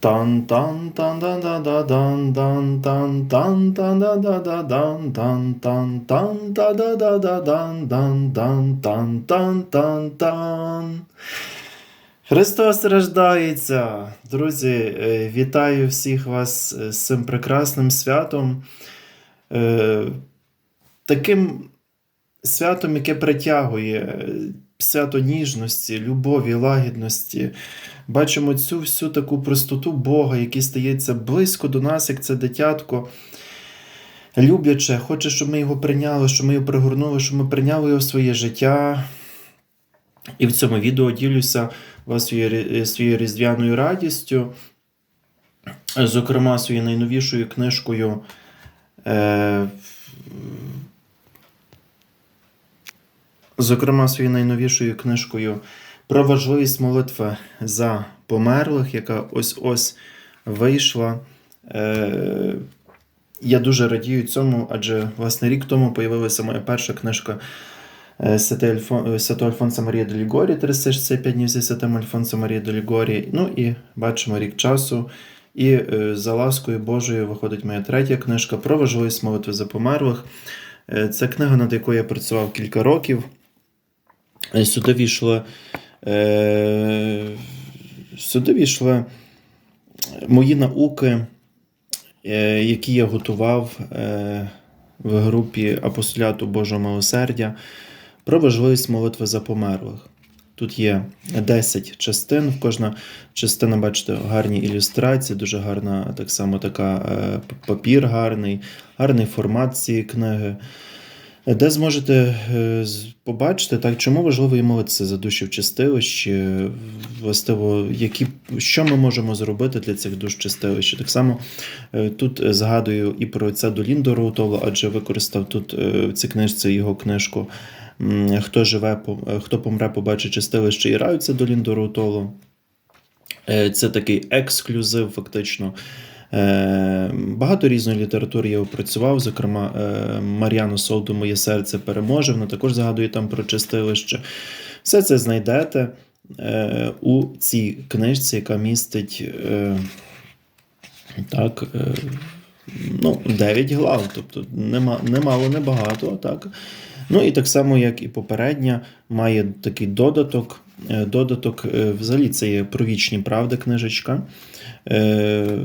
Тан тан тан дан да да дан дан тан тан тан да да да дан дан тан тан да да да да дан дан дан тан тан тан тан. Христос рождається! Друзі, е, вітаю всіх вас е, з цим прекрасним святом. Е, Таким святом, яке притягує свято ніжності, любові, лагідності. Бачимо цю всю таку простоту Бога, який стається близько до нас, як це дитятко. Любляче, хоче, щоб ми його прийняли, щоб ми його пригорнули, щоб ми прийняли його в своє життя. І в цьому відео ділюся вас своєю своєю різдвяною радістю, зокрема, своєю найновішою книжкою. Е, зокрема, своєю найновішою книжкою про важливість молитви за померлих, яка ось-ось вийшла. Е, я дуже радію цьому, адже власне рік тому появилася моя перша книжка е, Святого Альфонса Марія де Лігорі, 365 днів зі Святим Альфонсом Марія де Лігорі. Ну і бачимо рік часу. І е, за ласкою Божою виходить моя третя книжка про важливість молитви за померлих. Це книга, над якою я працював кілька років. Сюди війшли, сюди війшли мої науки, е, які я готував е, в групі апостоляту Божого милосердя про важливість молитви за померлих. Тут є 10 частин. В Кожна частина, бачите, гарні ілюстрації, дуже гарна, так само така е, папір гарний, гарний формат цієї книги. Де зможете е, побачити, так, чому важливо і молитися за душі в чистилищі, властиво, які, що ми можемо зробити для цих душ в чистилищі. Так само е, тут згадую і про отця Доліндо Роутола, адже використав тут е, в цій книжці його книжку Хто живе, хто помре, побачить чистилище і раю, це Доліндо Роутоло. Е, Це такий ексклюзив, фактично. Е, Багато різної літератури я опрацював, зокрема, е, Мар'яно Солду Моє серце переможе. Вона також згадує там про чистилище. Все це знайдете е, у цій книжці, яка містить так, ну, 9 глав, тобто нема, немало, небагато. Так. Ну і так само, як і попередня, має такий додаток. Додаток, взагалі, це є про вічні правди книжечка. Е,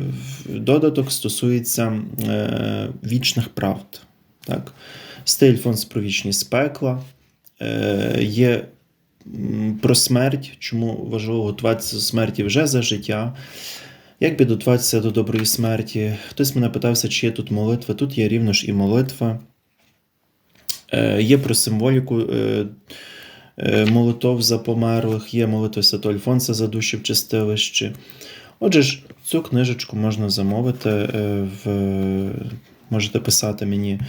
Додаток стосується е, вічних правд. Так? Стиль про вічність пекла. Е, Є про смерть, чому важливо готуватися до смерті вже за життя. Як підготуватися до доброї смерті? Хтось мене питався, чи є тут молитва. Тут є рівно ж і молитва. Є про символіку молитов за померлих, є молитва Святого Альфонса за душі в чистилищі. Отже ж, цю книжечку можна замовити. е, В... Можете писати мені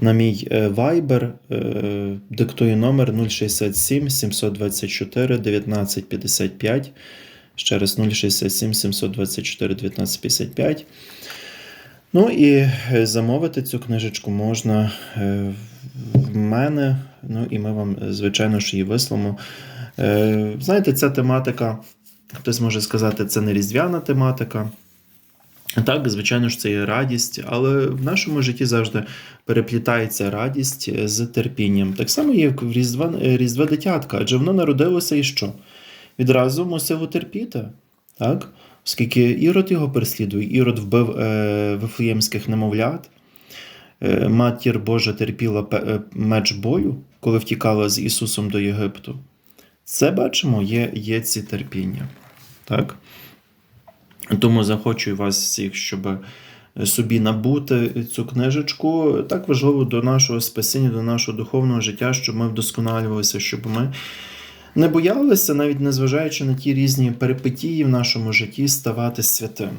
на мій е, Viber. е, Диктую номер 067 724 1955. Ще раз 067 724 1955. Ну і замовити цю книжечку можна в мене. Ну і ми вам, звичайно ж, її вислимо. Е, Знаєте, ця тематика, хтось може сказати, це не різдвяна тематика. Так, звичайно ж, це є радість, але в нашому житті завжди переплітається радість з терпінням. Так само є в Різдва, Різдве дитятка, адже воно народилося і що? Відразу мусило терпіти. Так? Оскільки Ірод його переслідує, Ірод вбив е, вифлеємських немовлят. Е, Матір Божа терпіла е, меч бою, коли втікала з Ісусом до Єгипту. Це бачимо, є, є ці терпіння. Так? Тому захочу вас всіх, щоб собі набути цю книжечку. Так важливо до нашого спасіння, до нашого духовного життя, щоб ми вдосконалювалися, щоб ми не боялися, навіть незважаючи на ті різні перипетії в нашому житті, ставати святими.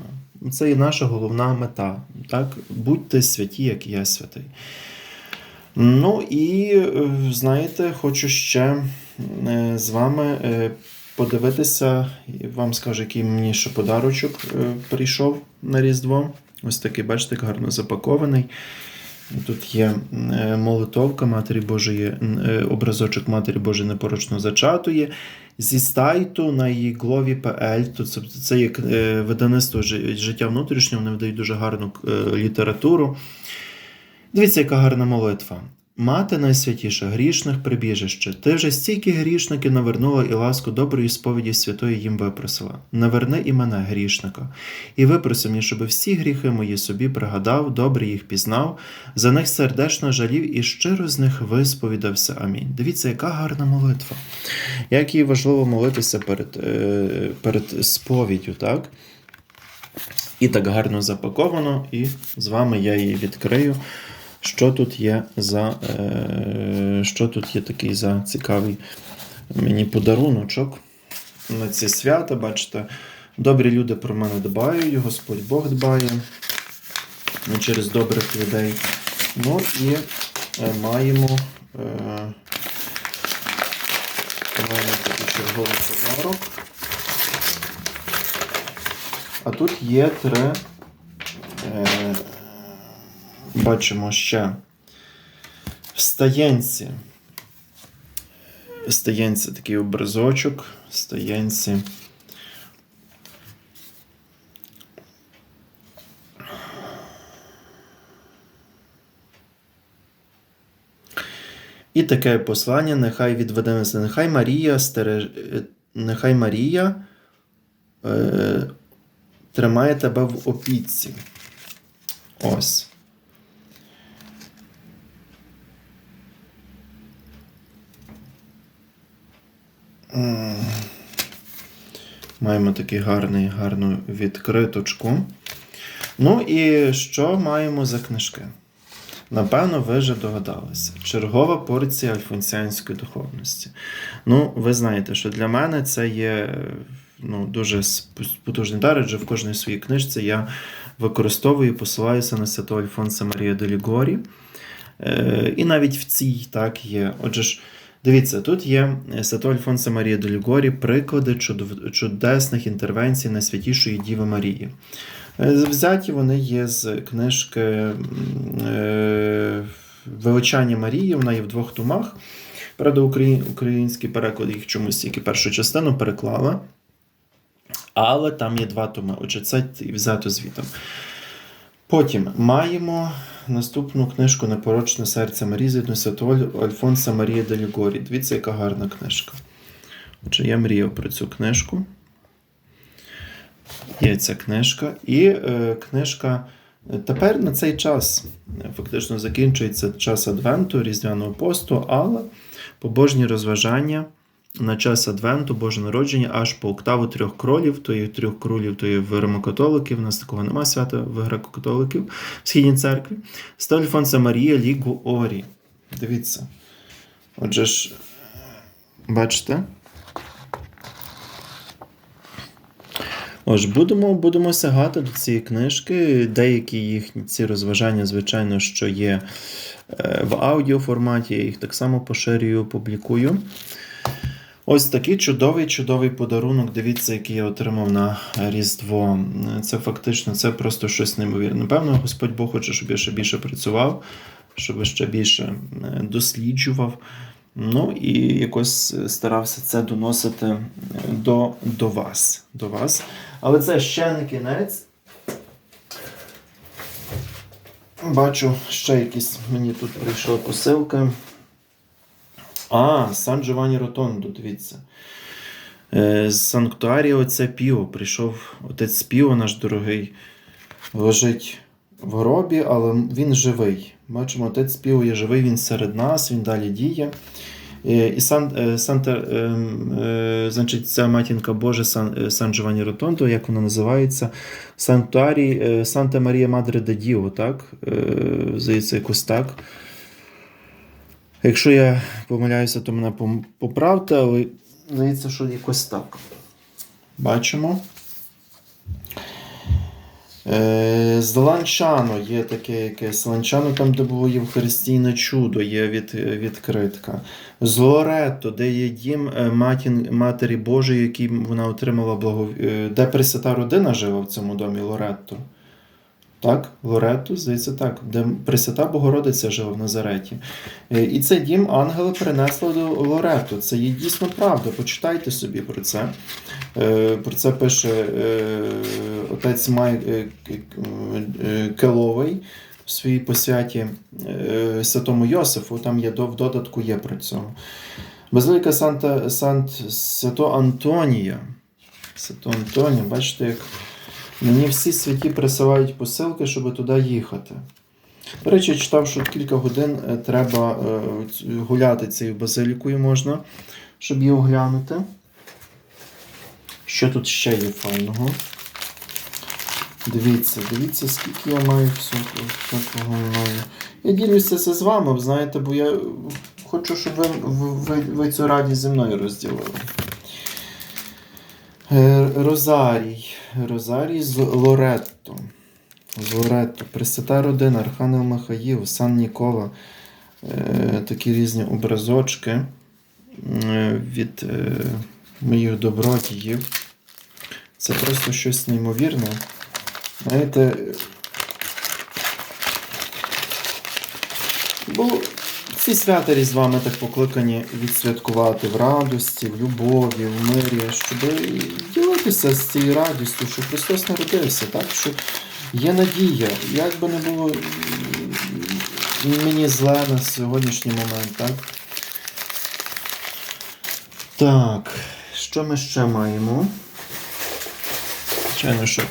Це і наша головна мета. Так? Будьте святі, як і я святий. Ну і е, знаєте, хочу ще е, з вами е, подивитися, вам скажу, який мені ще подарочок е, прийшов на Різдво. Ось такий, бачите, гарно запакований. Тут є е, молитовка Матері Божої, е, образочок Матері Божої непорочно зачатої. Зі стайту на її глові ПЛ. То це, це як видавництво «Жи- життя внутрішнього, вони видають дуже гарну літературу. Дивіться, яка гарна молитва. Мати найсвятіша, грішних прибіжище. Ти вже стільки грішників навернула і ласку доброї сповіді святої їм випросила. Наверни і мене, грішника, і випроси мені, щоб всі гріхи мої собі пригадав, добре їх пізнав, за них сердечно жалів і щиро з них висповідався. Амінь. Дивіться, яка гарна молитва. Як їй важливо молитися перед, е, перед сповіддю, так? І так гарно запаковано, і з вами я її відкрию. Що тут є за е, що тут є такий за цікавий мені подаруночок на ці свята, бачите, добрі люди про мене дбають, Господь Бог дбає через добрих людей. Ну і е, маємо, е, маємо такий черговий подарок. А тут є три. Бачимо ще в стаєнці. В стаєнці такий образочок, в стаєнці. І таке послання, нехай відведе нас, нехай Марія стереж... е, нехай Марія е... тримає тебе в опіці. Ось. Маємо такий гарний, гарну відкриточку. Ну і що маємо за книжки? Напевно, ви вже догадалися. Чергова порція альфонсіанської духовності. Ну, ви знаєте, що для мене це є ну, дуже потужний дар, адже в кожній своїй книжці я використовую і посилаюся на святого Альфонса Марія де Лігорі. Е, і навіть в цій так є. Отже ж, дивіться, тут є святого Альфонса Марія де Лігорі приклади чудесних інтервенцій Найсвятішої Діви Марії. Е, Взяті вони є з книжки е, Величання Марії, вона є в двох томах. Правда, український переклад їх чомусь тільки першу частину переклала. Але там є два томи. Отже, це взято звітом. Потім маємо наступну книжку Непорочне серце Марії згідно святого Альфонса Марія де Лігорі. Дивіться, яка гарна книжка. Отже, я мріяв про цю книжку. Є ця книжка. І е, книжка е, тепер на цей час е, фактично закінчується час Адвенту, Різдвяного посту, але побожні розважання на час Адвенту, Боже народження, аж по октаву трьох кролів, то є трьох кролів, то є в римокатоликів, у нас такого нема свята в греко-католиків в Східній церкві. Став Альфонса Марія Лігу Орі. Дивіться. Отже ж, бачите? Ось будемо, будемо сягати до цієї книжки. Деякі їхні ці розважання, звичайно, що є е, в аудіоформаті, я їх так само поширюю, публікую. Ось такий чудовий, чудовий подарунок. Дивіться, який я отримав на Різдво. Це фактично це просто щось неймовірне. Напевно, Господь Бог хоче, щоб я ще більше працював, щоб ще більше е, досліджував. Ну і якось старався це доносити е, до, до вас. До вас. Але це ще не кінець. Бачу, ще якісь мені тут прийшла посилка. А, Сан Джованні Ротондо, дивіться. Е, З санктуарія отця Піо. Прийшов отець Піо, наш дорогий, лежить в гробі, але він живий. Бачимо, отець Піо є живий, він серед нас, він далі діє. Е, І Сан, е, Санта, е, е, значить, ця матінка Божа Сан, Сан Джованні Ротондо, як вона називається, Сантуарій е, Санта Марія Мадре де Діо, так? Здається, якось так. Якщо я помиляюся, то мене поправте, але здається, що якось так. Бачимо. Е, з Ланчано є таке якесь. Ланчано, там, де було Євхаристійне чудо, є від, відкритка. З Лоретто, де є дім е, матін, Матері Божої, який вона отримала благов... е, Де Пресвята родина жила в цьому домі Лоретто. Так, Лорету, здається, так, де Пресвята Богородиця жила в Назареті. Е, І цей дім ангели перенесли до Лорету. Це є дійсно правда. Почитайте собі про це. Е, Про це пише е, отець Май Келовий в своїй посвяті Святому Йосифу. Там є в додатку є про цьому. Базиліка Санта, Сант Свято Антонія. Свято Антонія, бачите, як мені всі святі присилають посилки, щоб туди їхати. До речі, я читав, що кілька годин е, треба е, гуляти цією базилікою можна, щоб її оглянути. Що тут ще є файного? Дивіться, дивіться, скільки я маю всього мною. Я ділюся з вами, знаєте, бо я хочу, щоб ви, ви, ви цю радість зі мною розділили. Е, Розарій. Розарій з Лоретто. З Лоретто. Пресвята родина, Архангел Михаїл, Сан Нікола. Е, Такі різні образочки е, від моїх добродіїв. Це просто щось неймовірне. Знаєте, всі свята Різдва ми так покликані відсвяткувати в радості, в любові, в мирі, щоб ділитися з цією радістю, що Христос народився, так? що є надія. Як би не було мені зле на сьогоднішній момент, так? Так, що ми ще маємо? Звичайно, що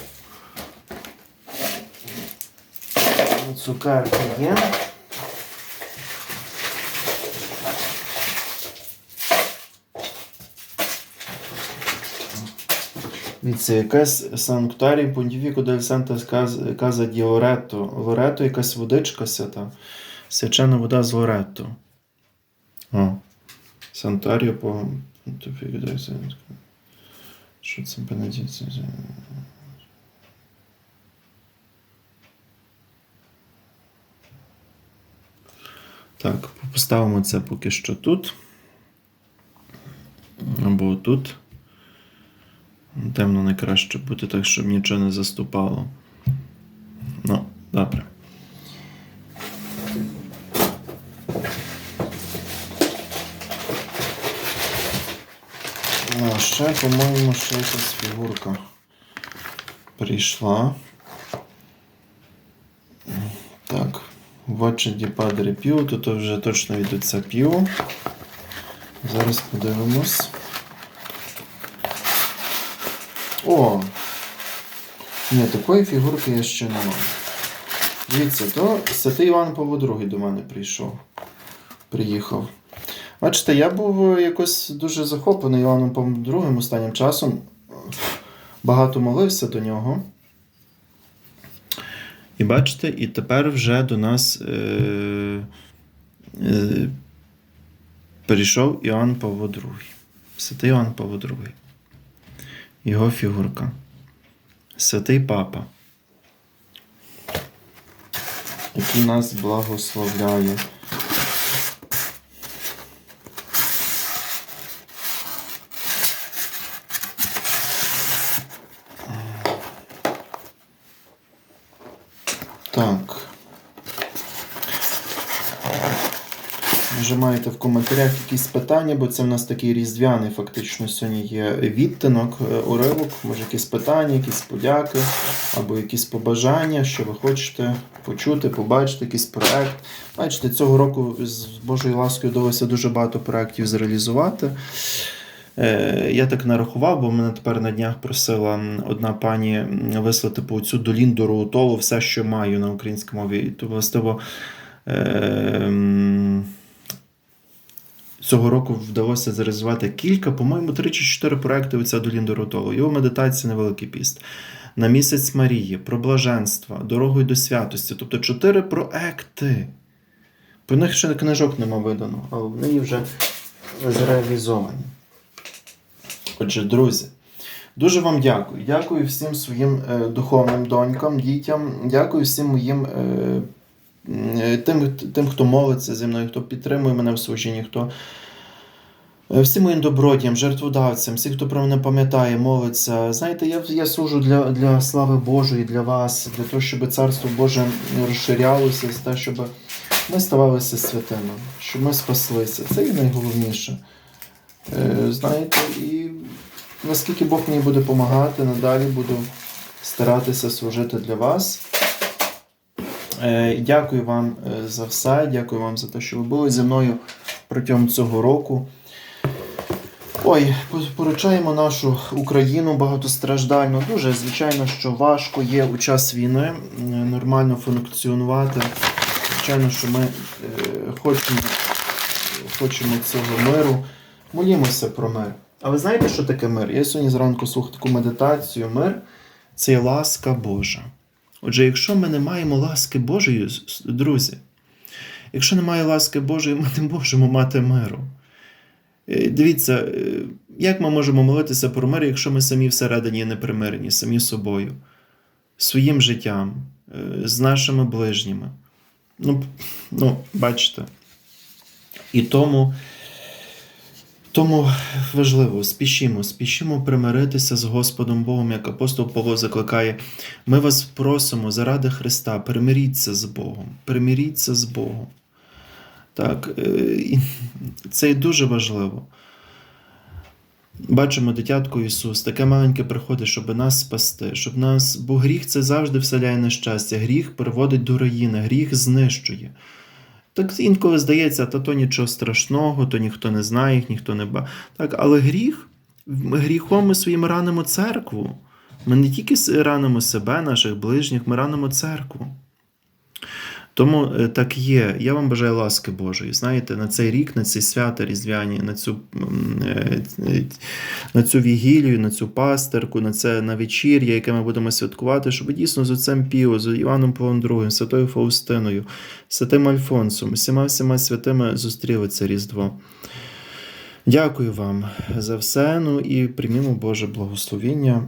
цукерки є. Дивіться, якась санктарій Понтіфіко дель Санта Каз- Каза ді Лоретто. Лоретто якась водичка свята. Свячена вода з Лоретто. О. Санктаріо по Понтіфіко дель Санта. Що це Бенедикт? Так, поставимо це поки що тут. Або тут. Темно найкраще бути так, щоб нічого не заступало. Ну, добре. А, ще, по-моєму, ще якась фігурка прийшла. Так, di Padre Pio, тут вже точно йдуться Піо. Зараз подивимось. О! Ні, такої фігурки я ще не мав. Дивіться, то святий Іван Павло II до мене прийшов. Приїхав. Бачите, я був якось дуже захоплений Іваном Павлом II останнім часом. Багато молився до нього. І бачите, і тепер вже до нас е, е, прийшов Іоанн Павло II. Святий Іоанн Павло II. Його фігурка. Святий Папа, який нас благословляє. Так. Вже маєте в коментарях якісь питання, бо це в нас такий різдвяний, фактично, сьогодні є відтинок, е, уривок, може якісь питання, якісь подяки, або якісь побажання, що ви хочете почути, побачити, якийсь проект. Бачите, цього року з Божою ласкою вдалося дуже багато проєктів зреалізувати. Е, Я так нарахував, бо мене тепер на днях просила одна пані вислати по цю долінду Роутолу все, що маю на українській мові. І то, властиво, цього року вдалося зреалізувати кілька, по-моєму, три чи чотири проекти оця долінду Роутолу. Його медитація Невеликий піст. На місяць Марії, про блаженство, дорогою до святості. Тобто чотири проекти. По них ще книжок нема видано, але вони вже зреалізовані. Отже, друзі, дуже вам дякую. Дякую всім своїм е, духовним донькам, дітям. Дякую всім моїм е, тим, тим, хто молиться зі мною, хто підтримує мене в служінні, хто Е, Всім моїм добродіям, жертводавцям, всі, хто про мене пам'ятає, молиться. Знаєте, я, я служу для, для слави Божої, для вас, для того, щоб Царство Боже розширялося, те, щоб ми ставалися святими, щоб ми спаслися. Це і найголовніше. Е, Знаєте, і наскільки Бог мені буде допомагати, надалі буду старатися служити для вас. Е, Дякую вам е, за все. Дякую вам за те, що ви були зі мною протягом цього року. Ой, поручаємо нашу Україну багатостраждальну. Дуже звичайно, що важко є у час війни е, нормально функціонувати. Звичайно, що ми хочемо, хочемо цього миру. Молімося про мир. А ви знаєте, що таке мир? Я сьогодні зранку слухав таку медитацію. Мир це ласка Божа. Отже, якщо ми не маємо ласки Божої, друзі, якщо немає ласки Божої, ми не можемо мати миру. Е, Дивіться, е, як ми можемо молитися про мир, якщо ми самі всередині не примирені, самі собою, своїм життям, е, з нашими ближніми. Ну, ну бачите. І тому, тому важливо, спішімо, спішімо примиритися з Господом Богом, як апостол Павло закликає. Ми вас просимо заради Христа, примиріться з Богом, примиріться з Богом. Так, е, це і дуже важливо. Бачимо дитятко Ісус, таке маленьке приходить, щоб нас спасти, щоб нас, бо гріх це завжди вселяє нещастя, гріх приводить до руїни, гріх знищує. Так інколи здається, та то нічого страшного, то ніхто не знає, їх ніхто не ба. Так, але гріх, гріхом ми своїм ранимо церкву. Ми не тільки ранимо себе, наших ближніх, ми ранимо церкву. Тому е, так є. Я вам бажаю ласки Божої. Знаєте, на цей рік, на ці свята різдвяні, на цю, е, е, на цю вігілію, на цю пастерку, на це на вечір'я, яке ми будемо святкувати, щоб дійсно з отцем Піо, з Іваном Павлом II, Святою Фаустиною, Святим Альфонсом, всіма всіма святими зустріли це Різдво. Дякую вам за все. Ну і приймімо Боже благословіння.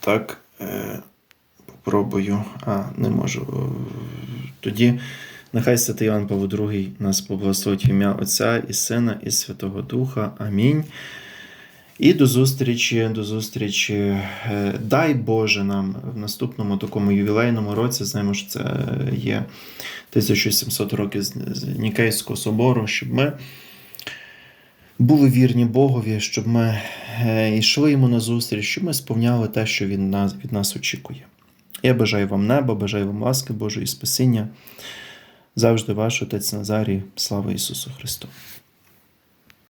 Так. Попробую. А, не можу. Тоді нехай святий Іван Павло II нас поблагословить в ім'я Отця і Сина, і Святого Духа. Амінь. І до зустрічі, до зустрічі. Е, Дай Боже нам в наступному такому ювілейному році, знаємо, що це є 1700 років з з Нікейського собору, щоб ми були вірні Богові, щоб ми е, йшли йому на зустріч, щоб ми сповняли те, що він нас, від нас очікує. Я бажаю вам неба, бажаю вам ласки Божої спасіння. Завжди ваш Отець Назарій. Слава Ісусу Христу!